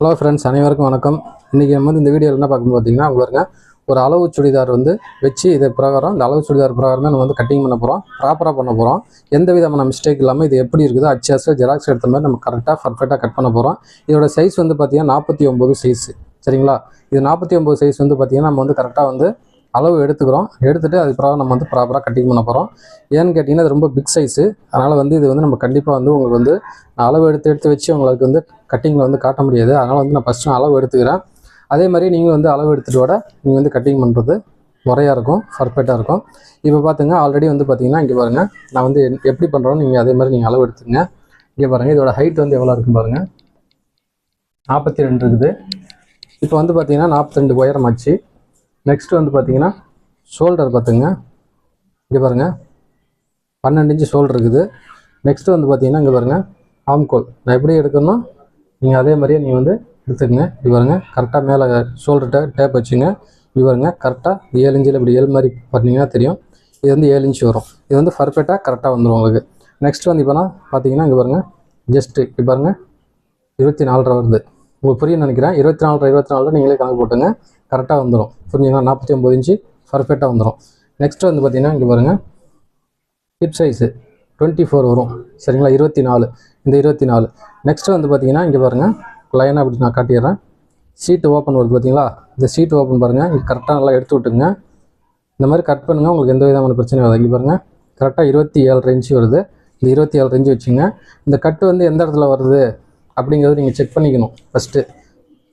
Hello friends அனைவருக்கும் வணக்கம். இன்றைக்கி நம்ம வந்து இந்த வீடியோவில் என்ன பார்க்கணும் பார்த்தீங்கன்னா அங்க ஒரு அளவு சுடிதார் வந்து வச்சு இதை பிரகாரம் இந்த அளவு சுடிதார் பிரகாரமே நம்ம வந்து கட்டிங் பண்ண போகிறோம் ப்ராப்பராக பண்ண போகிறோம் எந்த விதமான மிஸ்டேக் இல்லாமல் இது எப்படி இருக்குதோ அச்சாஸில் ஜெராக்ஸ் எடுத்த மாதிரி நம்ம கரெக்டாக பர்ஃபெக்டாக கட் பண்ண போகிறோம் இதோட சைஸ் வந்து பார்த்தீங்கன்னா நாற்பத்தி ஒம்பது சைஸு சரிங்களா? இது நாற்பத்தி ஒம்பது சைஸ் வந்து பார்த்தீங்கன்னா நம்ம வந்து கரெக்டாக வந்து அளவு எடுத்துக்கிறோம். எடுத்துகிட்டு அது பிரகாரம் நம்ம வந்து ப்ராப்பராக கட்டிங் பண்ண போகிறோம் ஏன்னு கேட்டிங்கன்னா அது ரொம்ப பிக் சைஸு அதனால் வந்து இது வந்து நம்ம கண்டிப்பாக வந்து உங்களுக்கு வந்து நான் அளவு எடுத்து எடுத்து வச்சு உங்களுக்கு வந்து கட்டிங்கில் வந்து காட்ட முடியாது. அதனால் வந்து நான் ஃபஸ்ட்டு அளவு எடுத்துக்கிறேன். அதே மாதிரி நீங்கள் வந்து அளவு எடுத்துகிட்டு விட நீங்கள் வந்து கட்டிங் பண்ணுறது முறையாக இருக்கும் பர்ஃபெக்டாக இருக்கும். இப்போ பார்த்துங்க ஆல்ரெடி வந்து பார்த்தீங்கன்னா இங்கே பாருங்கள் நான் வந்து என்- எப்படி பண்ணுறோன்னு நீங்கள் அதே மாதிரி நீங்கள் அளவு எடுத்துங்க இங்கே பாருங்கள் இதோட ஹைட் வந்து எவ்வளோ இருக்குன்னு பாருங்கள் நாற்பத்தி ரெண்டு இருக்குது. இப்போ வந்து பார்த்தீங்கன்னா நாற்பத்தி ரெண்டு உயரம் ஆச்சு. நெக்ஸ்ட் வந்து பார்த்தீங்கன்னா ஷோல்டர் பார்த்துங்க. இங்கே பாருங்கள் பன்னெண்டு இன்ச்சு ஷோல்டர் இருக்குது. நெக்ஸ்ட் வந்து பார்த்தீங்கன்னா இங்கே பாருங்கள் ஆம்கோல் நான் எப்படி எடுக்கணும் நீங்கள் அதே மாதிரியே நீங்கள் வந்து எடுத்துக்கங்க. இப்படி பாருங்க. கரெக்டாக மேலே ஷோல்டர்கிட்ட டேப் வச்சுங்க. இப்படி பாருங்க. கரெக்டாக ஏழு இன்ச்சில் இப்படி ஏழு மாதிரி பண்ணிங்கன்னா தெரியும். இது வந்து ஏழு இன்ச்சு வரும். இது வந்து பர்ஃபெக்டாக கரெக்டாக வந்துடும் உங்களுக்கு. நெக்ஸ்ட் வந்து இப்போனா பார்த்தீங்கன்னா இங்கே பாருங்கள் ஜஸ்ட்டு இப்போ பாருங்கள் இருபத்தி நாலரை வருது. உங்களுக்கு புரியும் நினைக்கிறேன். இருபத்தி நாலரை இருபத்தி நாலு நீங்களே கணக்கு போட்டுங்க. கரெக்டாக வந்துடும் புரிஞ்சுங்களா நாற்பத்தி ஒம்பது இன்ச்சு பர்ஃபெக்டாக வந்துடும் நெக்ஸ்ட் வந்து பார்த்தீங்கன்னா இங்கே பாருங்கள் ஹிப் சைஸு டுவெண்ட்டி ஃபோர் வரும். சரிங்களா? இருபத்தி நாலு. இந்த இருபத்தி நாலு. நெக்ஸ்ட்டு வந்து பார்த்தீங்கன்னா இங்கே பாருங்கள் லைனாக அப்படி நான் காட்டிடுறேன். சீட்டு ஓப்பன் வருது பார்த்தீங்களா இந்த சீட்டு ஓப்பன் பாருங்கள் இங்கே கரெக்டாக நல்லா எடுத்து விட்டுங்க இந்த மாதிரி கட் பண்ணுங்கள் உங்களுக்கு எந்த விதமான பிரச்சனையும் வராது. இங்கே பாருங்கள் கரெக்டாக இருபத்தி ஏழு இன்ச்சு வருது. இந்த இருபத்தி ஏழு இன்ச்சு வச்சுங்க இந்த கட்டு வந்து எந்த இடத்துல வருது அப்படிங்கிறது நீங்கள் செக் பண்ணிக்கணும். ஃபஸ்ட்டு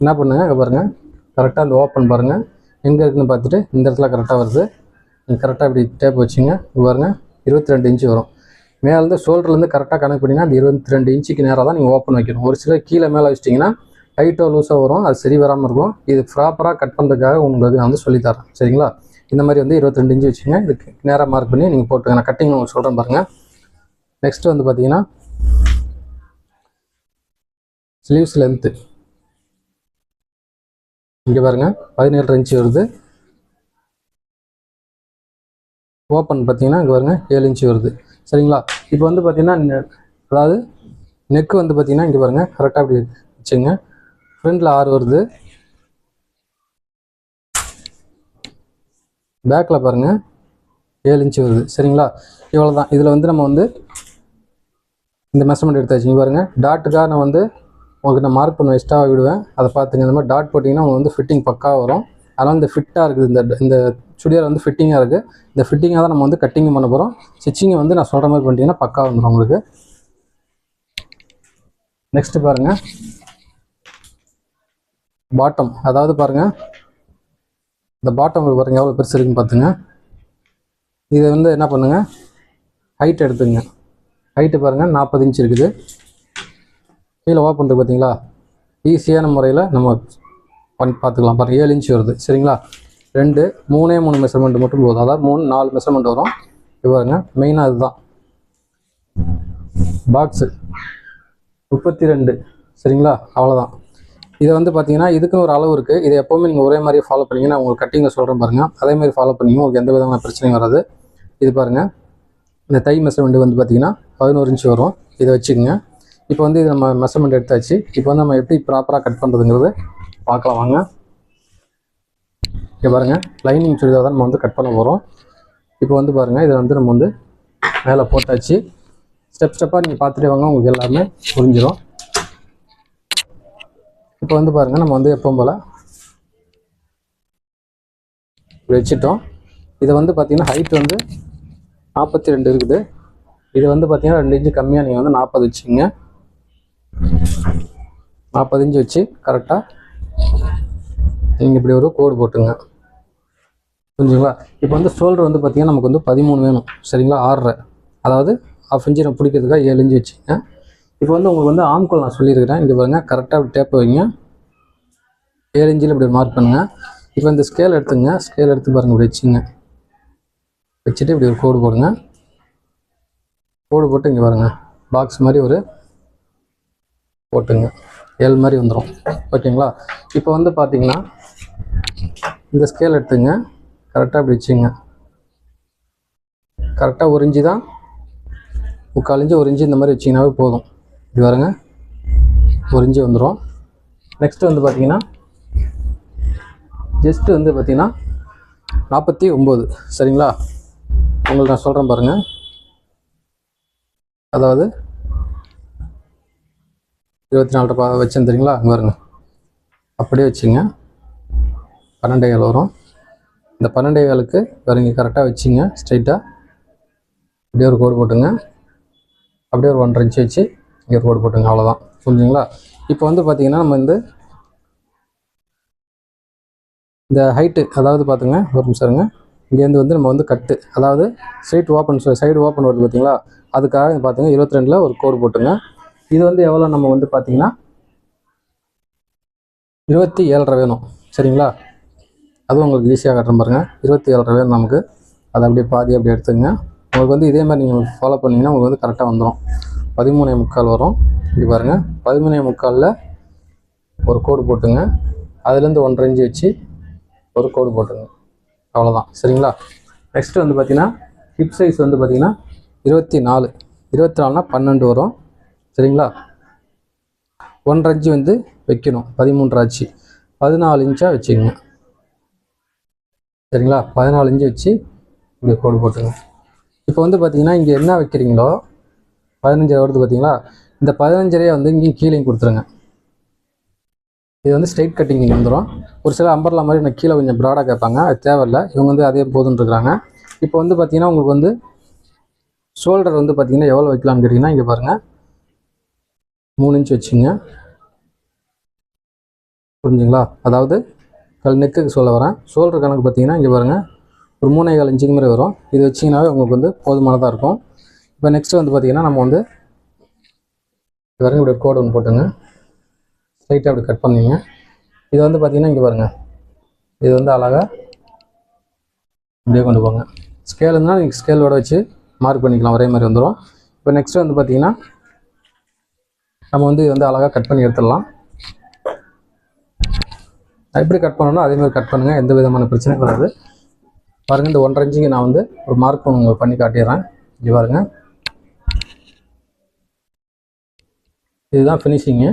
என்ன பண்ணுங்கள் இங்கே பாருங்கள் கரெக்டாக அந்த ஓப்பன் பாருங்கள் எங்கே இருக்குன்னு பார்த்துட்டு இந்த இடத்துல கரெக்டாக வருது. நீங்கள் கரெக்டாக இப்படி டேப் வச்சுங்க. பாருங்கள் இருபத்தி ரெண்டு இன்ச்சு வரும். மேலேருந்து ஷோல்டர்லேருந்து கரெக்டாக கணக்கு பண்ணிங்கன்னா அந்த இருபத்தி ரெண்டு இன்ச்சுக்கு நேராக தான் நீங்கள் ஓப்பன் வைக்கணும். ஒரு சிலர் கீழே மேலே வச்சிட்டிங்கன்னா டைட்டோ லூஸாக வரும். அது சரி வராமல் இருக்கும். இது ப்ராப்பராக கட் பண்ணுறதுக்காக உங்களுக்கு நான் வந்து சொல்லித்தரேன். சரிங்களா? இந்த மாதிரி வந்து இருபத்தி ரெண்டு இன்ச்சு வச்சுங்க இதுக்கு நேராக மார்க் பண்ணி நீங்கள் போட்டுங்க நான் கட்டிங் உங்களுக்கு சொல்கிறேன் பாருங்கள் நெக்ஸ்ட்டு வந்து பார்த்தீங்கன்னா ஸ்லீவ்ஸ் லென்த்து இங்கே பாருங்கள் பதினேழு இன்ச்சு வருது. ஓப்பன் பார்த்தீங்கன்னா இங்கே பாருங்க ஏழு இன்ச்சு வருது. சரிங்களா? இப்போ வந்து பார்த்தீங்கன்னா நெ- அதாவது நெக்கு வந்து பார்த்தீங்கன்னா இங்கே பாருங்க கரெக்டாக அப்படி வச்சுங்க. ஃப்ரண்டில் ஆறு வருது. பேக்கில் பாருங்கள் ஏழு இன்ச்சு வருது. சரிங்களா? இவ்வளோ தான் இதில் வந்து நம்ம வந்து இந்த மெஷர்மெண்ட் எடுத்தாச்சு. இங்கே பாருங்கள் டாட்டுக்காக நான் வந்து உங்களுக்கு நான் மார்க் பண்ண எக்ஸ்ட்ராவாக விடுவேன். அதை பார்த்துங்க இந்த மாதிரி டாட் போட்டிங்கன்னா உங்களுக்கு வந்து ஃபிட்டிங் பக்காவாக வரும். அதனால் இந்த ஃபிட்டாக இருக்குது. இந்த இந்த சுடிதார் வந்து ஃபிட்டிங்காக இருக்குது இந்த ஃபிட்டிங்காக தான் நம்ம வந்து கட்டிங் பண்ண போகிறோம் ஸ்டிச்சிங்கை வந்து நான் சொல்கிற மாதிரி பண்ணிட்டீங்கன்னா பக்கா வந்துடும் உங்களுக்கு. நெக்ஸ்ட்டு பாருங்கள் பாட்டம் அதாவது பாருங்கள் இந்த பாட்டம் பாருங்கள் எவ்வளோ பெருசு இருக்குன்னு பார்த்துங்க இதை வந்து என்ன பண்ணுங்கள் ஹைட் எடுத்துங்க. ஹைட்டு பாருங்கள் நாற்பது இன்ச் இருக்குது. கீழே ஓப்பன் இருக்குது பார்த்தீங்களா ஈஸியான முறையில் நம்ம பண்ணி பார்த்துக்கலாம். பாருங்கள் ஏழு இன்ச்சு வருது. சரிங்களா? ரெண்டு மூணே மூணு மெஷர்மெண்ட் மட்டும் போதும். அதாவது மூணு நாலு மெஷர்மெண்ட் வரும். இது பாருங்க மெயினாக இதுதான். பாக்ஸு முப்பத்தி ரெண்டு சரிங்களா? அவ்வளோதான் இதை வந்து பார்த்தீங்கன்னா இதுக்குன்னு ஒரு அளவு இருக்குது இதை எப்போவுமே நீங்கள் ஒரே மாதிரியே ஃபாலோ பண்ணீங்கன்னா உங்களுக்கு கட்டிங்கில் சொல்கிறேன் பாருங்கள் அதே மாதிரி ஃபாலோ பண்ணிங்க உங்களுக்கு எந்த விதமான பிரச்சனையும் வராது. இது பாருங்கள் இந்த தை மெஷர்மெண்ட் வந்து பார்த்தீங்கன்னா பதினோரு இன்ச் வரும். இதை வச்சுக்கோங்க. இப்போ வந்து இது நம்ம மெஷர்மெண்ட் எடுத்தாச்சு. இப்போ வந்து நம்ம எப்படி ப்ராப்பராக கட் பண்ணுறதுங்கிறது பார்க்கலாம் வாங்க. இங்கே பாருங்கள் லைனிங் சுடிதார் தான் நம்ம வந்து கட் பண்ண போகிறோம் இப்போ வந்து பாருங்கள் இதை வந்து நம்ம வந்து மேலே போட்டாச்சு. ஸ்டெப் ஸ்டெப்பாக நீங்கள் பார்த்துட்டே வாங்க உங்களுக்கு எல்லாமே புரிஞ்சிடும் இப்போ வந்து பாருங்கள் நம்ம வந்து எப்பவும் போல் வச்சுட்டோம். இதை வந்து பார்த்திங்கன்னா ஹைட் வந்து நாற்பத்தி ரெண்டு இருக்குது. இது வந்து பார்த்தீங்கன்னா ரெண்டு இன்ச்சு கம்மியாக நீங்கள் வந்து நாற்பது வச்சுங்க நாற்பது இன்ச்சு வச்சு கரெக்டாக நீங்கள் இப்படி ஒரு கோடு போட்டுங்க புரிஞ்சுங்களா? இப்போ வந்து ஷோல்டர் வந்து பார்த்திங்கன்னா நமக்கு வந்து பதிமூணு வேணும். சரிங்களா? ஆறரை. அதாவது ஆஃப் இன்ச்சு நம்ம பிடிக்கிறதுக்காக ஏழு இன்ச்சு வச்சுங்க. இப்போ வந்து உங்களுக்கு வந்து ஆம்கோல் நான் சொல்லியிருக்கிறேன். இங்கே பாருங்க கரெக்டாக அப்படி டேப் வைங்க. ஏழு இன்ச்சில் இப்படி மார்க் பண்ணுங்கள் இப்போ இந்த ஸ்கேல் எடுத்துங்க. ஸ்கேல் எடுத்து பாருங்க இப்படி வச்சுங்க. வச்சுட்டு இப்படி ஒரு கோடு போடுங்க. கோடு போட்டு இங்கே பாருங்கள் பாக்ஸ் மாதிரி ஒரு போட்டுங்க. எல் மாதிரி வந்துடும் ஓகேங்களா? இப்போ வந்து பார்த்தீங்கன்னா இந்த ஸ்கேல் எடுத்துங்க. கரெக்டாக இப்படி வச்சுங்க கரெக்டாக ஒரு தான் முக்கால் இஞ்சி ஒரு இஞ்சி இந்த மாதிரி வச்சிங்கனாவே போதும். இது பாருங்க. ஒரு இஞ்சி வந்துடும் நெக்ஸ்ட்டு வந்து பார்த்தீங்கன்னா ஜஸ்ட்டு வந்து பார்த்தீங்கன்னா நாற்பத்தி ஒம்பது. சரிங்களா? உங்களுக்கு நான் சொல்கிறேன் பாருங்கள் அதாவது இருபத்தி நாலு ரூபா வச்சேன் தெரியுங்களா? அங்கே வருங்க அப்படியே வச்சுங்க. பன்னெண்டே கால் வரும். இந்த பன்னெண்டே காலுக்கு வரீங்க கரெக்டாக வச்சுங்க ஸ்ட்ரைட்டாக அப்படியே ஒரு கோடு போட்டுங்க. அப்படியே ஒரு ஒன்றரை இன்ச்சு வச்சு இங்கே ஒரு கோடு போட்டுங்க அவ்வளோதான் புரிஞ்சுங்களா? இப்போ வந்து பார்த்தீங்கன்னா நம்ம வந்து இந்த ஹைட்டு அதாவது பார்த்துங்க ஒரு நிமிஷம்ங்க இங்கேருந்து வந்து நம்ம வந்து கட்டு அதாவது சைட் ஓப்பன் சைடு ஓப்பன் வருது பார்த்தீங்களா அதுக்காக பார்த்துங்க இருபத்தி ரெண்டில் ஒரு கோடு போட்டுங்க. இது வந்து எவ்வளோ நம்ம வந்து பார்த்தீங்கன்னா இருபத்தி ஏழரை வேணும். சரிங்களா? அதுவும் உங்களுக்கு ஈஸியாக கட்டுற பாருங்க. இருபத்தி ஏழரை வேணும் நமக்கு. அதை அப்படியே பாதி அப்படியே எடுத்துங்க உங்களுக்கு வந்து இதே மாதிரி நீங்கள் ஃபாலோ பண்ணிங்கன்னா உங்களுக்கு வந்து கரெக்டாக வந்துடும் பதிமூணே முக்கால் வரும். இப்படி பாருங்கள் பதிமூணே முக்காலில் ஒரு கோடு போட்டுங்க. அதுலேருந்து ஒன்றரை இன்ச்சு வச்சு ஒரு கோடு போட்டுங்க. அவ்வளோதான் சரிங்களா? நெக்ஸ்ட்டு வந்து பார்த்திங்கன்னா ஹிப் சைஸ் வந்து பார்த்திங்கன்னா இருபத்தி நாலு. இருபத்தி நாலுனா பன்னெண்டு வரும். சரிங்களா? ஒன்றரை இன்ச்சு வந்து வைக்கணும். பதிமூன்றரை ஆச்சு பதினாலு இன்ச்சாக வச்சுக்கோங்க. சரிங்களா? பதினாலு இன்ச்சு வச்சு இப்படி கோடு போட்டுங்க இப்போ வந்து பார்த்தீங்கன்னா இங்கே என்ன வைக்கிறீங்களோ பதினஞ்சரை வருது பார்த்தீங்களா இந்த பதினஞ்சரையை வந்து இங்கேயும் கீழே கொடுத்துருங்க. இது வந்து ஸ்ட்ரைட் கட்டிங் இங்கே வந்துடும் ஒரு சில அம்பர்லா மாதிரி நான் கீழே கொஞ்சம் ப்ராடாக கேட்பாங்க. அது தேவையில்லை. இவங்க வந்து அதே போதுன்ட்ருக்குறாங்க இப்போ வந்து பார்த்தீங்கன்னா உங்களுக்கு வந்து ஷோல்டர் வந்து பார்த்தீங்கன்னா எவ்வளோ வைக்கலாம்னு கேட்டிங்கன்னா இங்கே பாருங்கள் மூணு இன்ச் வச்சுங்க. புரிஞ்சுங்களா? அதாவது கல் நெக்குக்கு சொல்ல வரேன். ஷோல்டர் கணக்கு பார்த்தீங்கன்னா இங்கே பாருங்கள் ஒரு மூணே கால் இன்ச்சுக்கு மாதிரி வரும். இது வச்சிங்கனாவே உங்களுக்கு வந்து போதுமானதாக இருக்கும். இப்போ நெக்ஸ்ட்டு வந்து பார்த்தீங்கன்னா நம்ம வந்து இது வரைக்கும் இப்படி கோடு ஒன்று போட்டுங்க. ஸ்ட்ரைட்டாக அப்படி கட் பண்ணிங்க. இது வந்து பார்த்திங்கன்னா இங்கே பாருங்கள் இது வந்து அழகாக இப்படியே கொண்டு போங்க. ஸ்கேல் இருந்தால் நீங்கள் ஸ்கேலோட வச்சு மார்க் பண்ணிக்கலாம். ஒரே மாதிரி வந்துடும் இப்போ நெக்ஸ்ட்டு வந்து பார்த்திங்கன்னா நம்ம வந்து இது வந்து அழகாக கட் பண்ணி எடுத்துடலாம். எப்படி கட் பண்ணணும் அதே மாதிரி கட் பண்ணுங்கள் எந்த விதமான பிரச்சனையும் வராது. பாருங்கள் இந்த ஒன்றரை இன்ச்சுக்கு நான் வந்து ஒரு மார்க் உங்களுக்கு பண்ணி காட்டிடுறேன். இங்கே பாருங்கள் இதுதான் ஃபினிஷிங்கு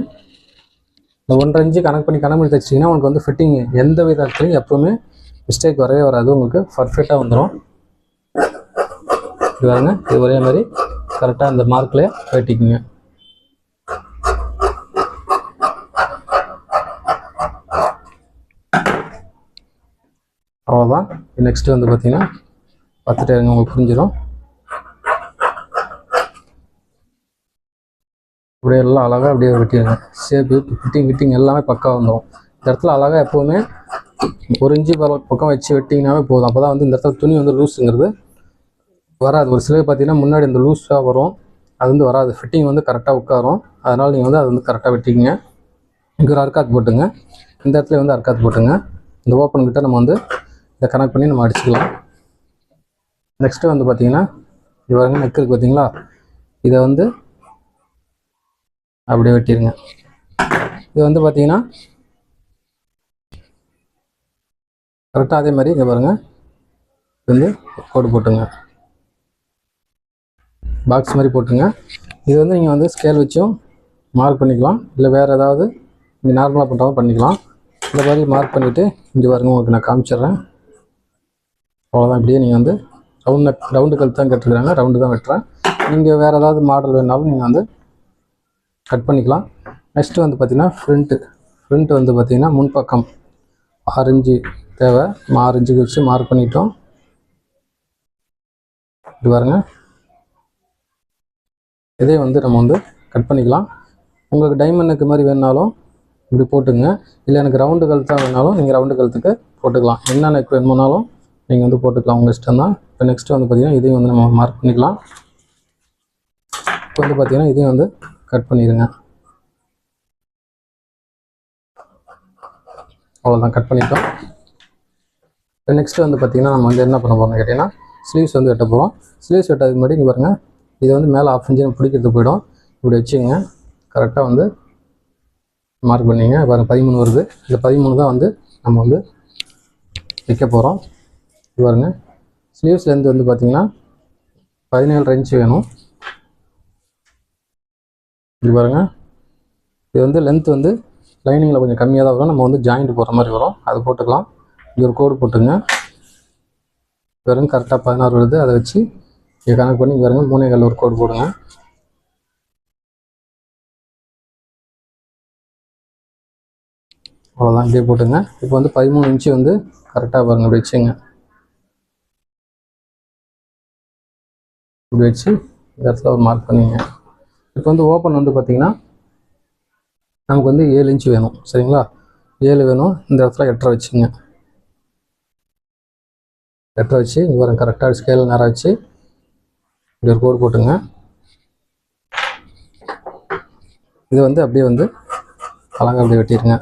இந்த ஒன்றரை இன்ச்சு கணக்கு பண்ணி கணக்கு பண்ணி தைச்சிங்கன்னா உங்களுக்கு வந்து ஃபிட்டிங் எந்த விதத்துலையும் எப்பவுமே மிஸ்டேக் வரவே வராது. உங்களுக்கு பர்ஃபெக்டாக வந்துடும் இது பாருங்க இது ஒரே மாதிரி கரெக்டாக இந்த மார்க்லேயே வெட்டிக்குங்க அவ்வளோதான் நெக்ஸ்ட்டு வந்து பார்த்தீங்கன்னா பார்த்துட்டே இருங்க உங்களுக்கு புரிஞ்சிடும் அப்படியே எல்லாம் அழகாக அப்படியே வெட்டிடுங்க ஷேப்பு ஃபிட்டிங் ஃபிட்டிங் எல்லாமே பக்காக வந்துடும் இந்த இடத்துல அழகாக எப்போவுமே ஒரு இன்ச்சு பக்கம் வச்சு வெட்டிங்கனாவே போதும். அப்போ தான் வந்து இந்த இடத்துல துணி வந்து லூஸுங்கிறது வராது. ஒரு சிலை பார்த்தீங்கன்னா முன்னாடி இந்த லூஸாக வரும். அது வந்து வராது. ஃபிட்டிங் வந்து கரெக்டாக உட்காரும். அதனால் நீங்கள் வந்து அது வந்து கரெக்டாக வெட்டிங்க இங்கே ஒரு அர்க்காத் போட்டுங்க. இந்த இடத்துல வந்து அர்க்காத் போட்டுங்க. இந்த ஓப்பன் கிட்டே நம்ம வந்து இதை கனெக்ட் பண்ணி நம்ம அடிச்சுக்கலாம். நெக்ஸ்ட்டு வந்து பார்த்தீங்கன்னா இது பாருங்க நெக் இருக்குது பார்த்தீங்களா இதை வந்து அப்படியே வெட்டிடுங்க இது வந்து பார்த்தீங்கன்னா கரெக்டாக அதே மாதிரி இங்கே பாருங்கள் இது வந்து கோடு போட்டுங்க. பாக்ஸ் மாதிரி போட்டுங்க. இது வந்து நீங்கள் வந்து ஸ்கேல் வச்சும் மார்க் பண்ணிக்கலாம். இல்லை வேறு ஏதாவது நீங்கள் நார்மலாக பண்ணுறாலும் பண்ணிக்கலாம். இந்த மாதிரி மார்க் பண்ணிவிட்டு இங்கே பாருங்க உங்களுக்கு நான் காமிச்சிடுறேன். அவ்வளோதான் இப்படியே நீங்கள் வந்து ரவுண்ட் நெக் ரவுண்டு கழுத்து தான் கட்டுருக்காங்க. ரவுண்டு தான் வெட்டுறேன் நீங்கள் வேறு ஏதாவது மாடல் வேணாலும் நீங்கள் வந்து கட் பண்ணிக்கலாம். நெக்ஸ்ட்டு வந்து பார்த்திங்கன்னா ஃப்ரண்ட்டு ஃப்ரண்ட்டு வந்து பார்த்திங்கன்னா முன்பக்கம். ஆறு தேவை. நம்ம வச்சு மார்க் பண்ணிட்டோம். இது பாருங்க. இதே வந்து நம்ம வந்து கட் பண்ணிக்கலாம். உங்களுக்கு டைமண்டுக்கு மாதிரி வேணுனாலும் இப்படி போட்டுங்க இல்லை எனக்கு ரவுண்டு கழுத்தாக வேணாலும் நீங்கள் ரவுண்டு கழுத்துக்கு போட்டுக்கலாம். என்ன நெக் வேணுமானாலும் நீங்கள் வந்து போட்டுக்கலாம். உங்கள் இஷ்டம் தான் இப்போ நெக்ஸ்ட்டு வந்து பார்த்தீங்கன்னா இதையும் வந்து நம்ம மார்க் பண்ணிக்கலாம். இப்போ வந்து பார்த்தீங்கன்னா இதையும் வந்து கட் பண்ணிடுங்க. அவ்வளோதான் கட் பண்ணிட்டோம். இப்போ நெக்ஸ்ட்டு வந்து பார்த்தீங்கன்னா நம்ம வந்து என்ன பண்ண போகிறோம்னு கேட்டிங்கன்னா ஸ்லீவ்ஸ் வந்து வெட்ட போகிறோம் ஸ்லீவ்ஸ் வெட்டதுக்கு முன்னாடி இங்கே பாருங்கள் இது வந்து மேலே ஆஃப் இன்ச்சு பிடிக்கிறது போயிடும். இப்படி வச்சுங்க கரெக்டாக வந்து மார்க் பண்ணிங்க. பாருங்கள் பதிமூணு வருது. இந்த பதிமூணு தான் வந்து நம்ம வந்து வைக்க போகிறோம் பாருங்க. ஸ்லீவ்ஸ் லென்த் வந்து பார்த்தீங்கன்னா பதினேழு இன்ச் வேணும். இது பாருங்க. இது வந்து லென்த் வந்து லைனிங்கில் கொஞ்சம் கம்மியாக தான் வரும். நம்ம வந்து ஜாயிண்ட் போடுற மாதிரி வரும். அது போட்டுக்கலாம். இங்கே ஒரு கோடு போட்டுங்க. வெறும் கரெக்டாக பதினாறு வருது. அதை வச்சு இங்கே கணக்கு பண்ணி இங்கே வருங்க மூணே கால் ஒரு கோடு போடுங்க. அவ்வளோதான் இப்படியே போட்டுங்க. இப்போ வந்து பதிமூணு இன்ச்சு வந்து கரெக்டாக பாருங்க அப்படி வச்சுங்க இப்படி வச்சு இந்த இடத்துல ஒரு மார்க் பண்ணிங்க. இப்போ வந்து ஓப்பன் வந்து பார்த்தீங்கன்னா நமக்கு வந்து ஏழு இன்ச்சு வேணும் சரிங்களா? ஏழு வேணும் இந்த இடத்துல எட்டரை வச்சுங்க. எட்டரை வச்சு இங்கே வரும் கரெக்டாக ஸ்கேல் நேரம் வச்சு இப்படி ஒரு கோடு போட்டுங்க. இது வந்து அப்படியே வந்து அழகாக அப்படியே வெட்டிடுங்க.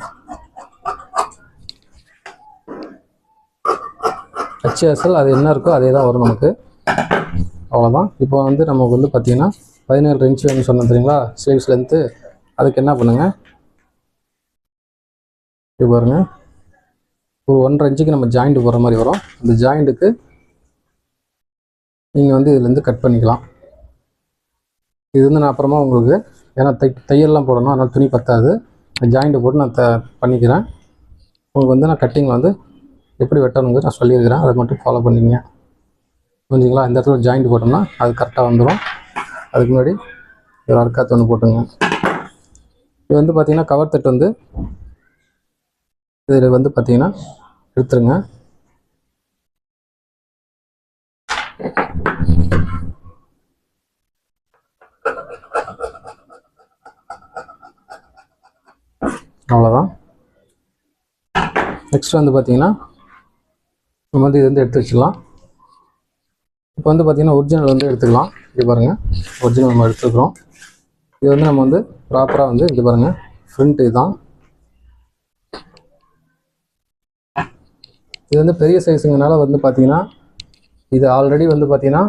ஹெச்எஸ்எல் அது என்ன இருக்கோ அதே தான் வரும் நமக்கு. அவ்வளோதான் இப்போ வந்து நமக்கு வந்து பார்த்தீங்கன்னா பதினேழு இன்ச் வேணும்னு சொன்னோம் தெரியுங்களா? ஸ்லீவ்ஸ் லென்த்து அதுக்கு என்ன பண்ணுங்கள் இப்போ பாருங்கள் ஒரு ஒன்றரை இன்ச்சுக்கு நம்ம ஜாயிண்ட் போடுற மாதிரி வரும். அந்த ஜாயிண்ட்டுக்கு நீங்கள் வந்து இதுலேருந்து கட் பண்ணிக்கலாம். இது வந்து நான் அப்புறமா உங்களுக்கு ஏன்னா தை தையல்லாம் போடணும். அதனால் துணி பத்தாது. ஜாயிண்ட்டை போட்டு நான் த பண்ணிக்கிறேன். உங்களுக்கு வந்து நான் கட்டிங்கில் வந்து எப்படி வெட்டணுங்கிறது நான் சொல்லியிருக்கிறேன். அதை மட்டும் ஃபாலோ பண்ணிங்க புரிஞ்சுங்களா? இந்த இடத்துல ஜாயிண்ட் போட்டோம்னா அது கரெக்டாக வந்துடும் அதுக்கு முன்னாடி ஒரு அறுக்காத்து ஒன்று போட்டுங்க. இது வந்து பார்த்திங்கன்னா கவர் தட்டு வந்து இதில் வந்து பார்த்திங்கன்னா எடுத்துருங்க அவ்வளோதான் நெக்ஸ்ட் வந்து பார்த்திங்கன்னா நம்ம வந்து இது வந்து எடுத்து வச்சுக்கலாம் இப்போ வந்து பார்த்தீங்கன்னா ஒரிஜினல் வந்து எடுத்துக்கலாம். இது பாருங்கள் ஒரிஜினல் நம்ம எடுத்துக்கிறோம். இது வந்து நம்ம வந்து ப்ராப்பராக வந்து இது பாருங்கள் ஃப்ரண்ட் இதுதான். இது வந்து பெரிய சைஸுங்கனால வந்து பார்த்தீங்கன்னா இது ஆல்ரெடி வந்து பார்த்தீங்கன்னா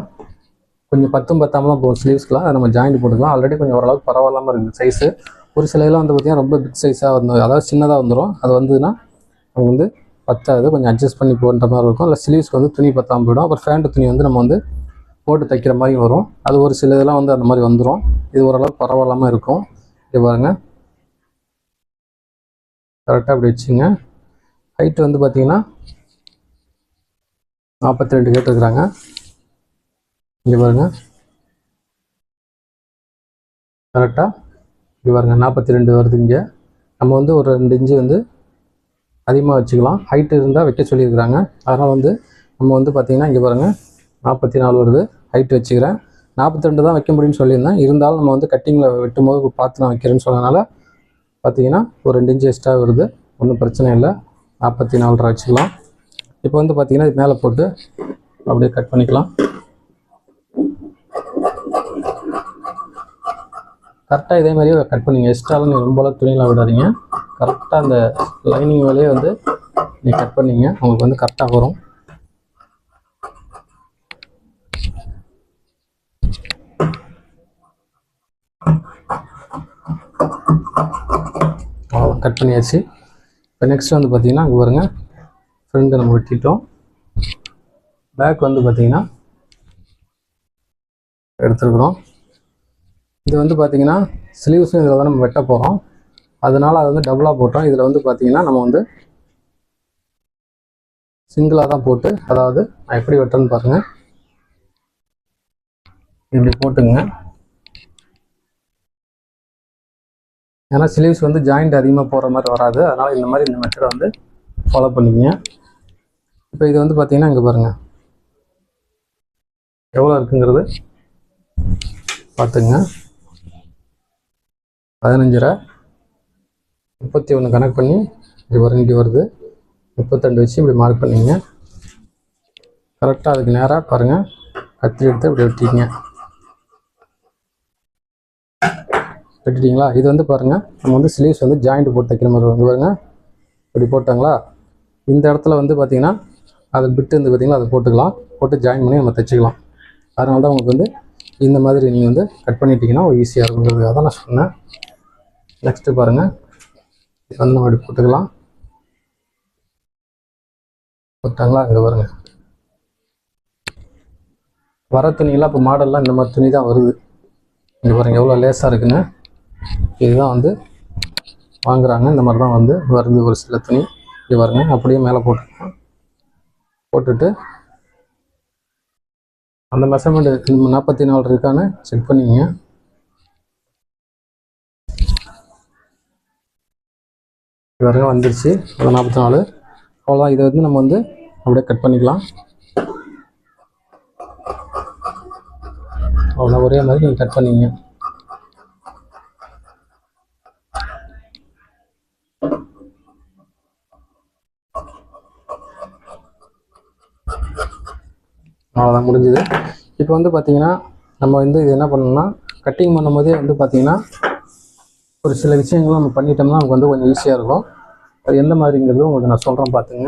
கொஞ்சம் பத்தும் பத்தாமல் தான் போகும். ஸ்லீவ்ஸ்க்குலாம் அதை நம்ம ஜாயிண்ட் போட்டுக்கலாம். ஆல்ரெடி கொஞ்சம் ஓரளவுக்கு பரவாயில்லாமல் இருக்குது சைஸு ஒரு சில இதெல்லாம் வந்து பார்த்தீங்கன்னா ரொம்ப பிக் சைஸாக வந்து அதாவது சின்னதாக வந்துடும் அது வந்ததுன்னா நம்ம வந்து பத்தாது கொஞ்சம் அட்ஜஸ்ட் பண்ணி போகிற மாதிரி இருக்கும். இல்லை ஸ்லீவ்ஸ்க்கு வந்து துணி பத்தாமல் போயிடும். அப்புறம் ஃபேண்ட் துணி வந்து நம்ம வந்து போட்டு தைக்கிற மாதிரி வரும். அது ஒரு சில இதெல்லாம் வந்து அந்த மாதிரி வந்துடும் இது ஓரளவுக்கு பரவாயில்லாமல் இருக்கும். இது பாருங்க. கரெக்டாக அப்படி வச்சுங்க. ஹைட் வந்து பார்த்தீங்கன்னா நாற்பத்தி ரெண்டு கேட்டிருக்கிறாங்க இங்கே பாருங்க. கரெக்டாக இங்கே பாருங்கள் நாற்பத்தி ரெண்டு வருது இங்கே. நம்ம வந்து ஒரு ரெண்டு இன்ச்சு வந்து அதிகமாக வச்சுக்கலாம். ஹைட் இருந்தால் வைக்க சொல்லியிருக்கிறாங்க. அதனால் வந்து நம்ம வந்து பார்த்திங்கன்னா இங்கே பாருங்கள் நாற்பத்தி நாலு வருது. ஹைட் வச்சுக்கிறேன். நாற்பத்திரெண்டு தான் வைக்க முடியும்னு சொல்லியிருந்தேன். இருந்தாலும் நம்ம வந்து கட்டிங்கில் வெட்டும் போது பார்த்து நான் வைக்கிறேன்னு சொன்னதுனால பார்த்தீங்கன்னா ஒரு ரெண்டு இன்ச்சு எக்ஸ்ட்ரா வருது. ஒன்றும் பிரச்சனை இல்லை. நாற்பத்தி நாலரை வச்சுக்கலாம். இப்போ வந்து பார்த்தீங்கன்னா இது மேலே போட்டு அப்படியே கட் பண்ணிக்கலாம். கரெக்டாக இதே மாதிரியே கட் பண்ணிங்க. எக்ஸ்ட்ராலாம் நீங்கள் ரொம்ப துணியெலாம் விடாதீங்க. கரெக்டாக அந்த லைனிங் வேலையே வந்து நீங்கள் கட் பண்ணிங்க. உங்களுக்கு வந்து கரெக்டாக வரும். கட் பண்ணியாச்சு. இப்போ நெக்ஸ்ட் வந்து பார்த்தீங்கன்னா அங்கே பாருங்க. ஃப்ரண்ட்டை நம்ம வெட்டிட்டோம். பேக் வந்து பார்த்தீங்கன்னா எடுத்துருக்குறோம். இது வந்து பார்த்தீங்கன்னா ஸ்லீவ்ஸும் இதில் தான் நம்ம வெட்ட போகிறோம் அதனால் அதை வந்து டபுளாக போட்டோம். இதில் வந்து பார்த்தீங்கன்னா நம்ம வந்து சிங்கிளாக தான் போட்டு அதாவது நான் எப்படி வெட்டுறேன்னு பாருங்கள் இப்படி போட்டுங்க. ஏன்னா ஸ்லீவ்ஸ் வந்து ஜாயிண்ட் அதிகமாக போகிற மாதிரி வராது. அதனால் இந்த மாதிரி இந்த மெத்தடை வந்து ஃபாலோ பண்ணிக்கங்க. இப்போ இது வந்து பார்த்தீங்கன்னா இங்கே பாருங்கள் எவ்வளோ இருக்குங்கிறது பார்த்துங்க. பதினஞ்சரை. முப்பத்தி ஒன்று கணக்கு பண்ணி இப்படி வரும் இப்படி வருது. முப்பத்தெண்டு வச்சு இப்படி மார்க் பண்ணிங்க. கரெக்டாக அதுக்கு நேராக பாருங்கள் கத்தி எடுத்து இப்படி வெட்டிங்க வெட்டிட்டீங்களா? இது வந்து பாருங்கள் நம்ம வந்து ஸ்லீவ்ஸ் வந்து ஜாயிண்ட் போட்டு தைக்கிற மாதிரி வந்து பாருங்கள் இப்படி போட்டாங்களா? இந்த இடத்துல வந்து பார்த்தீங்கன்னா அதை பிட்டு வந்து பார்த்திங்கன்னா அதை போட்டுக்கலாம். போட்டு ஜாயின் பண்ணி நம்ம தைச்சிக்கலாம். அதனால தான் உங்களுக்கு வந்து இந்த மாதிரி நீங்கள் வந்து கட் பண்ணிட்டீங்கன்னா ஈஸியாக இருக்குங்கிறதுக்காக தான் நான் சொன்னேன். நெக்ஸ்ட்டு பாருங்கள் இது வந்து நம்ம இப்படி போட்டுக்கலாம். போட்டாங்களா? அங்கே வருங்க வர துணியெல்லாம் இப்போ மாடல்லாம் இந்த மாதிரி துணி தான் வருது. இங்கே பாருங்க எவ்வளோ லேஸாக இருக்குன்னு. இதுதான் வந்து வாங்குறாங்க. இந்த மாதிரி தான் வந்து வருது ஒரு சில துணி. இங்கே பாருங்க அப்படியே மேலே போட்டுக்கலாம். போட்டுட்டு அந்த மெஷர்மெண்ட் நாற்பத்தி நாலு இருக்கான்னு செக் பண்ணிக்கங்க இது வரைக்கும் வந்துருச்சு. அது நாற்பத்தி நாலு அவ்வளோதான் இதை வந்து நம்ம வந்து அப்படியே கட் பண்ணிக்கலாம். அவ்வளோ ஒரே மாதிரி நீங்கள் கட் பண்ணிங்க. அவ்வளோதான் முடிஞ்சுது. இப்போ வந்து பார்த்தீங்கன்னா நம்ம வந்து இது என்ன பண்ணணும்னா கட்டிங் பண்ணும்போதே வந்து பார்த்தீங்கன்னா ஒரு சில விஷயங்களும் நம்ம பண்ணிட்டோம்னா நமக்கு வந்து கொஞ்சம் ஈஸியாக இருக்கும். அது எந்த மாதிரிங்கிறது உங்களுக்கு நான் சொல்கிறேன் பார்த்துங்க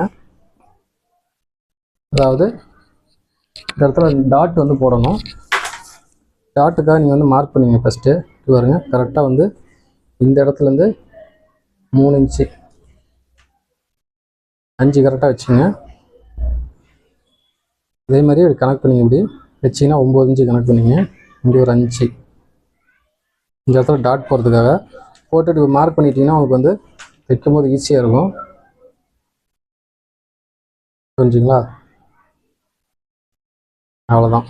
அதாவது இந்த இடத்துல டாட் வந்து போடணும். டாட்டுக்காக நீங்கள் வந்து மார்க் பண்ணிங்க ஃபஸ்ட்டு இது கரெக்டாக வந்து இந்த இடத்துலேருந்து மூணு இன்ச்சு அஞ்சு கரெக்டாக வச்சுங்க அதே மாதிரி கனெக்ட் பண்ணிங்க இப்படி வச்சிங்கன்னா ஒம்பது இன்ச்சு கனெக்ட் பண்ணிங்க. இங்கே ஒரு அஞ்சு. இந்த இடத்துல டாட் போகிறதுக்காக போட்டுட்டு இப்போ மார்க் பண்ணிட்டீங்கன்னா உங்களுக்கு வந்து தைக்கும் போது ஈஸியாக இருக்கும். புரிஞ்சுங்களா? அவ்வளோதான்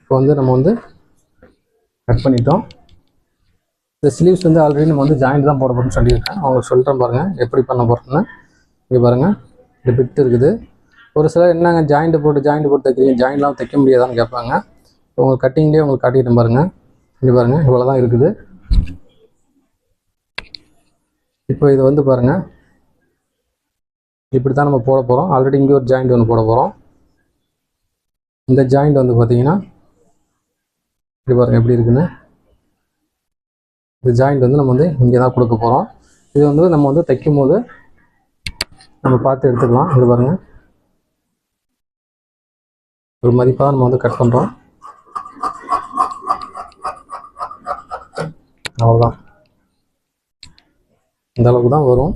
இப்போ வந்து நம்ம வந்து கட் பண்ணிட்டோம். இந்த ஸ்லீவ்ஸ் வந்து ஆல்ரெடி நம்ம வந்து ஜாயிண்ட் தான் போட போகிறோம்னு சொல்லியிருக்கேன். அவங்க சொல்லிட்டேன் பாருங்கள் எப்படி பண்ண போகிறோன்னு இங்கே பாருங்கள் இந்த பிட் இருக்குது. ஒரு சிலர் என்னங்க ஜாயிண்ட் போட்டு ஜாயிண்ட் போட்டு தைக்கிறீங்க? ஜாயிண்ட்லாம் தைக்க முடியாதான்னு கேட்பாங்க. உங்களுக்கு கட்டிங்லேயே உங்களுக்கு காட்டிட்டேன் பாருங்கள் இங்கே பாருங்கள் இவ்வளோ தான் இருக்குது. இப்போ இது வந்து பாருங்கள் இப்படி தான் நம்ம போட போகிறோம் ஆல்ரெடி இங்கே ஒரு ஜாயிண்ட் ஒன்று போட போகிறோம் இந்த ஜாயிண்ட் வந்து பார்த்தீங்கன்னா இப்படி பாருங்கள் எப்படி இருக்குன்னு. இந்த ஜாயிண்ட் வந்து நம்ம வந்து இங்கே தான் கொடுக்க போகிறோம் இது வந்து நம்ம வந்து தைக்கும் போது நம்ம பார்த்து எடுத்துக்கலாம். இது பாருங்கள் ஒரு மதிப்பாக நம்ம வந்து கட் பண்ணுறோம் அவ்வளோதான் இந்த அளவுக்கு தான் வரும்.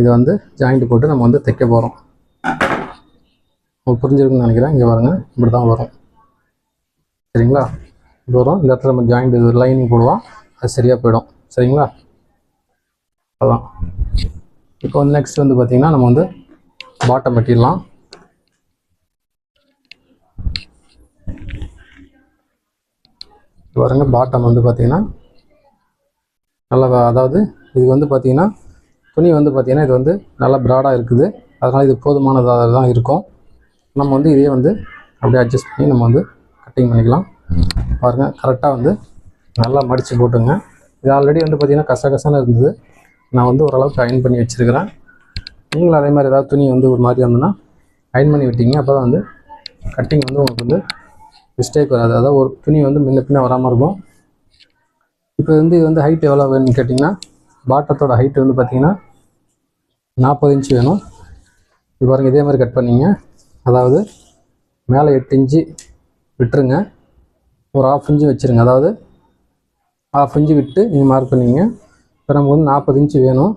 இது வந்து ஜாயிண்ட் போட்டு நம்ம வந்து தைக்க போகிறோம் உங்களுக்கு புரிஞ்சிருக்குன்னு நினைக்கிறேன். இங்கே பாருங்க இப்படி தான் வரும். சரிங்களா? இப்படி வரும். இந்த இடத்துல நம்ம ஜாயிண்ட் லைனிங் போடுவோம். அது சரியாக போயிடும். சரிங்களா? அதான். இப்போ வந்து நெக்ஸ்ட் வந்து பார்த்திங்கன்னா நம்ம வந்து பாட்டம் வெட்டிடலாம். பாருங்கள் பாருங்க பாட்டம் வந்து பார்த்தீங்கன்னா நல்லா அதாவது இது வந்து பார்த்தீங்கன்னா துணி வந்து பார்த்தீங்கன்னா இது வந்து நல்லா ப்ராடாக இருக்குது. அதனால் இது போதுமானதாக தான் இருக்கும். நம்ம வந்து இதே வந்து அப்படியே அட்ஜஸ்ட் பண்ணி நம்ம வந்து கட்டிங் பண்ணிக்கலாம். பாருங்கள் கரெக்டாக வந்து நல்லா மடித்து போட்டுங்க. இது ஆல்ரெடி வந்து பார்த்திங்கன்னா கசகசன்னு இருந்தது. நான் வந்து ஓரளவுக்கு அயன் பண்ணி வச்சுருக்கிறேன். நீங்களும் அதே மாதிரி ஏதாவது துணி வந்து ஒரு மாதிரி இருந்ததுன்னா அயன் பண்ணி விட்டீங்க அப்போ தான் வந்து கட்டிங் வந்து உங்களுக்கு வந்து மிஸ்டேக் வராது. அதாவது ஒரு துணி வந்து முன்ன பின்ன வராமல் இருக்கும். இப்போ வந்து இது வந்து ஹைட் எவ்வளோ வேணும்னு கேட்டிங்கன்னா பாட்டத்தோட ஹைட் வந்து பார்த்திங்கன்னா நாற்பது இன்ச்சு வேணும். இது பாருங்கள் இதே மாதிரி கட் பண்ணிங்க. அதாவது மேலே எட்டு இன்ச்சு விட்டுருங்க. ஒரு ஆஃப் இன்ச்சு வச்சுருங்க. அதாவது ஆஃப் இன்ச்சு விட்டு நீங்கள் மார்க் பண்ணிங்க. இப்போ நமக்கு வந்து நாற்பது இன்ச்சு வேணும்.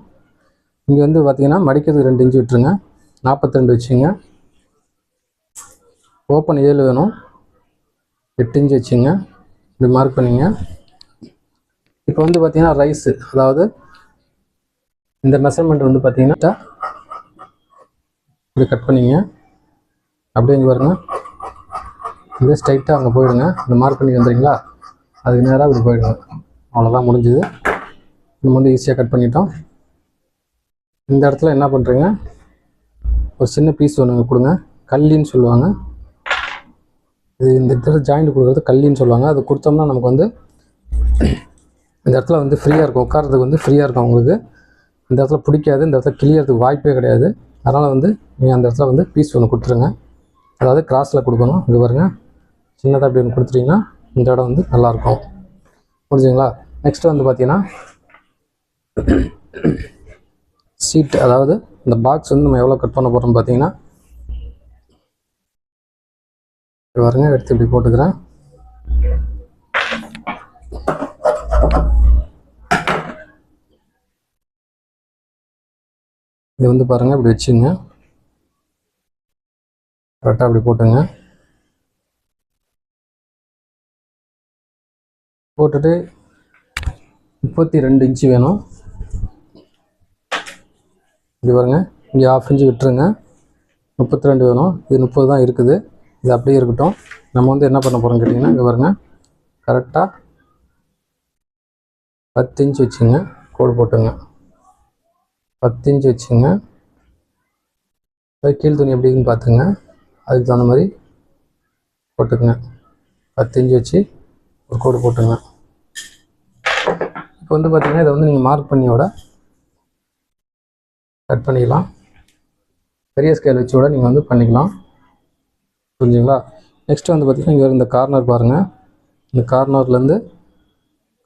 இங்கே வந்து பார்த்திங்கன்னா மடிக்கிறதுக்கு ரெண்டு இன்ச்சு விட்டுருங்க. நாற்பத்தி ரெண்டு வச்சுங்க ஓப்பன் ஏழு வேணும். எட்டு இன்ச்சு வச்சுங்க. இப்படி மார்க் பண்ணிங்க. இப்போ வந்து பார்த்தீங்கன்னா ரைஸு அதாவது இந்த மெஷர்மெண்ட் வந்து பார்த்தீங்கன்னா இப்படி கட் பண்ணிங்க. அப்படியே இங்கே பாருங்க. அப்படியே ஸ்ட்ரைட்டாக அங்கே போயிடுங்க. இந்த மார்க் பண்ணி வந்துடுங்களா அதுக்கு நேராக இப்படி போயிடுங்க. அவ்வளோதான் முடிஞ்சுது. நம்ம வந்து ஈஸியாக கட் பண்ணிட்டோம். இந்த இடத்துல என்ன பண்ணுறீங்க ஒரு சின்ன பீஸ் ஒன்று கொடுங்க. கல்லின்னு சொல்லுவாங்க. இது இந்த இடத்துல ஜாயிண்ட் கொடுக்குறது கல்லின்னு சொல்லுவாங்க. அது கொடுத்தோம்னா நமக்கு வந்து இந்த இடத்துல வந்து ஃப்ரீயாக இருக்கும். உட்காரத்துக்கு வந்து ஃப்ரீயாக இருக்கும் உங்களுக்கு இந்த இடத்துல பிடிக்காது. இந்த இடத்துல கிளியறதுக்கு வாய்ப்பே கிடையாது. அதனால் வந்து நீங்கள் அந்த இடத்துல வந்து பீஸ் ஒன்று கொடுத்துருங்க. அதாவது கிராஸில் கொடுக்கணும். இது பாருங்கள் சின்னதாக அப்படி ஒன்று கொடுத்துட்டிங்கன்னா இந்த இடம் வந்து நல்லாயிருக்கும் புரிஞ்சுங்களா நெக்ஸ்ட் வந்து பார்த்தீங்கன்னா சீட் அதாவது இந்த பாக்ஸ் வந்து நம்ம எவ்வளோ கட் பண்ண போகிறோம்னு பார்த்தீங்கன்னா இது பாருங்க எடுத்து இப்படி போட்டுக்கிறேன். இது வந்து பாருங்க இப்படி வச்சுங்க. கரெக்டாக இப்படி போட்டுங்க. போட்டுட்டு முப்பத்தி ரெண்டு இன்ச்சு வேணும். இப்படி பாருங்க இங்கே ஆஃப் இன்ச்சு விட்டுருங்க. முப்பத்தி ரெண்டு வேணும். இது முப்பது தான் இருக்குது. இது அப்படியே இருக்கட்டும். நம்ம வந்து என்ன பண்ண போகிறோம் கேட்டிங்கன்னா இங்கே பாருங்க. கரெக்டாக பத்து இன்ச் வச்சுங்க. கோடு போட்டுங்க. பத்து இன்ச் வச்சுங்க. கீழ் துணி எப்படி பார்த்துங்க அதுக்கு தகுந்த மாதிரி போட்டுக்குங்க. பத்து இன்ச் வச்சு ஒரு கோடு போட்டுங்க. இப்போ வந்து பார்த்தீங்கன்னா இதை வந்து நீங்கள் மார்க் பண்ணியோட கட் பண்ணிக்கலாம். பெரிய ஸ்கேல் வச்சு கூட நீங்கள் வந்து பண்ணிக்கலாம். புரிஞ்சுங்களா? நெக்ஸ்ட்டு வந்து பார்த்தீங்கன்னா இங்கே இந்த கார்னர் பாருங்கள் இந்த கார்னர்லேருந்து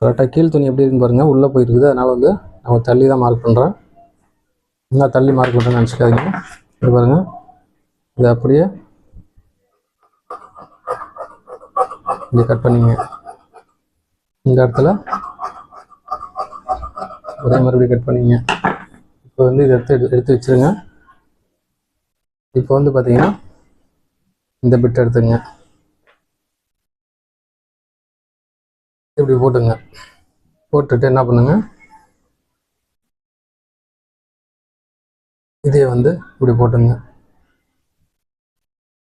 கரெக்டாக கீழ் துணி எப்படி இருக்குன்னு பாருங்கள் உள்ளே போயிருக்குது. அதனால் வந்து நம்ம தள்ளி தான் மார்க் பண்ணுறேன் என்ன தள்ளி மார்க் பண்ணுறேன்னு நினச்சிக்காதீங்க. இது பாருங்கள் இதை அப்படியே இங்கே கட் பண்ணிங்க. இந்த இடத்துல ஒரே மறுபடியும் கட் பண்ணிங்க. இப்போ வந்து இதை எடுத்து எடுத்து வச்சிருங்க. இப்போ வந்து பார்த்தீங்கன்னா இந்த பிட் எடுத்துங்க. இப்படி போட்டுங்க. போட்டுட்டு என்ன பண்ணுங்க? இதே வந்து இப்படி போட்டுங்க.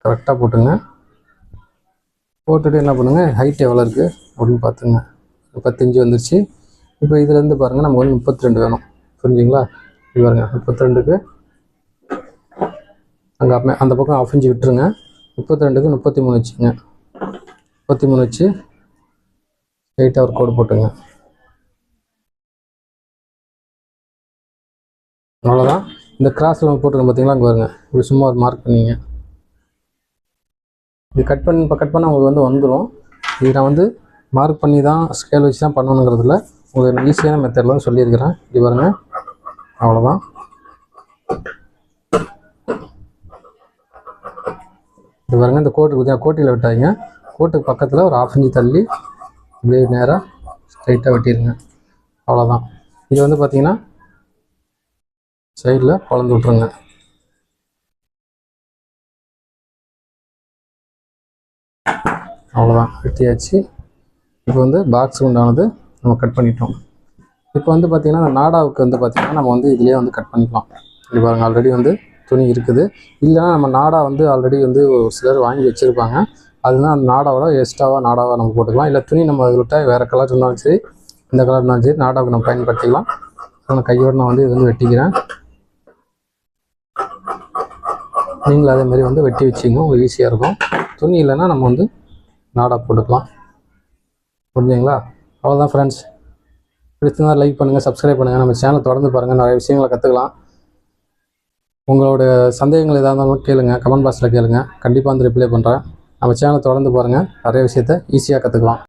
கரெக்டாக போட்டுங்க. போட்டுட்டு என்ன பண்ணுங்க? ஹைட் எவ்வளோ இருக்குது அப்படின்னு பார்த்துங்க. பத்தஞ்சு வந்துருச்சு. இப்போ இதுலேருந்து பாருங்கள் நமக்கு வந்து முப்பத்தி ரெண்டு வேணும். புரிஞ்சுங்களா? இது பாருங்க முப்பத்தி ரெண்டுக்கு அங்கே அந்த பக்கம் ஆஃப் இன்ச்சு விட்டுருங்க. முப்பத்தி ரெண்டுக்கு முப்பத்தி மூணு வச்சுங்க முப்பத்தி மூணு வச்சு ஸ்ட்ரைட்டாக ஒரு கோடு போட்டுங்க அவ்வளோதான் இந்த கிராஸில் நம்ம போட்டுருக்கோம் பார்த்தீங்களா அங்கே வருங்க இப்படி சும்மா ஒரு மார்க் பண்ணிங்க. இது கட் பண்ணி இப்போ கட் பண்ணால் உங்களுக்கு வந்து வந்துடும் இது நான் வந்து மார்க் பண்ணி தான் ஸ்கேல் வச்சு தான் பண்ணணுங்கிறதுல உங்களுக்கு ஈஸியான மெத்தடில் தான் சொல்லியிருக்கிறேன். இது பாருங்க. அவ்வளோதான் இது பாருங்க இந்த கோட்டு கொஞ்சம் கோட்டியில் விட்டாங்க கோட்டுக்கு பக்கத்தில் ஒரு ஆஃப் இன்ச்சு தள்ளி இப்படியே நேராக ஸ்ட்ரைட்டாக வெட்டிடுங்க அவ்வளோதான் இது வந்து பார்த்தீங்கன்னா சைடில் குழந்து விட்ருங்க அவ்வளோதான் வெட்டியாச்சு. இப்போ வந்து பாக்ஸ் உண்டானது நம்ம கட் பண்ணிட்டோம். இப்போ வந்து பார்த்திங்கன்னா நாடாவுக்கு வந்து பார்த்திங்கன்னா நம்ம வந்து இதுலேயே வந்து கட் பண்ணிக்கலாம். இது பாருங்க ஆல்ரெடி வந்து துணி இருக்குது. இல்லைன்னா நம்ம நாடா வந்து ஆல்ரெடி வந்து ஒரு சிலர் வாங்கி வச்சுருப்பாங்க. அதுதான் அந்த நாடாவோட எக்ஸ்ட்ராவாக நாடாவாக நம்ம போட்டுக்கலாம். இல்லை துணி நம்ம விட்டால் வேறு கலர் இருந்தாலும் சரி இந்த கலர் இருந்தாலும் சரி நாடாவுக்கு நம்ம பயன்படுத்திக்கலாம். நான் கையோடு நான் வந்து இது வந்து வெட்டிக்கிறேன். நீங்களும் அதே மாதிரி வந்து வெட்டி வச்சிங்க உங்களுக்கு ஈஸியாக இருக்கும். துணி இல்லைன்னா நம்ம வந்து நாடா போட்டுக்கலாம். புரிஞ்சுங்களா அவ்வளோதான் ஃப்ரெண்ட்ஸ் பிடிச்சிருந்தா லைக் பண்ணுங்கள் சப்ஸ்கிரைப் பண்ணுங்கள் நம்ம சேனல் தொடர்ந்து பாருங்கள் நிறைய விஷயங்களை கற்றுக்கலாம் உங்களோட சந்தேகங்கள் எதாக இருந்தாலும் கேளுங்கள் கமெண்ட் பாக்ஸில் கேளுங்கள் கண்டிப்பாக வந்து ரிப்ளை பண்ணுறேன் நம்ம சேனலை தொடர்ந்து பாருங்கள் நிறைய விஷயத்த ஈஸியாக கற்றுக்கலாம்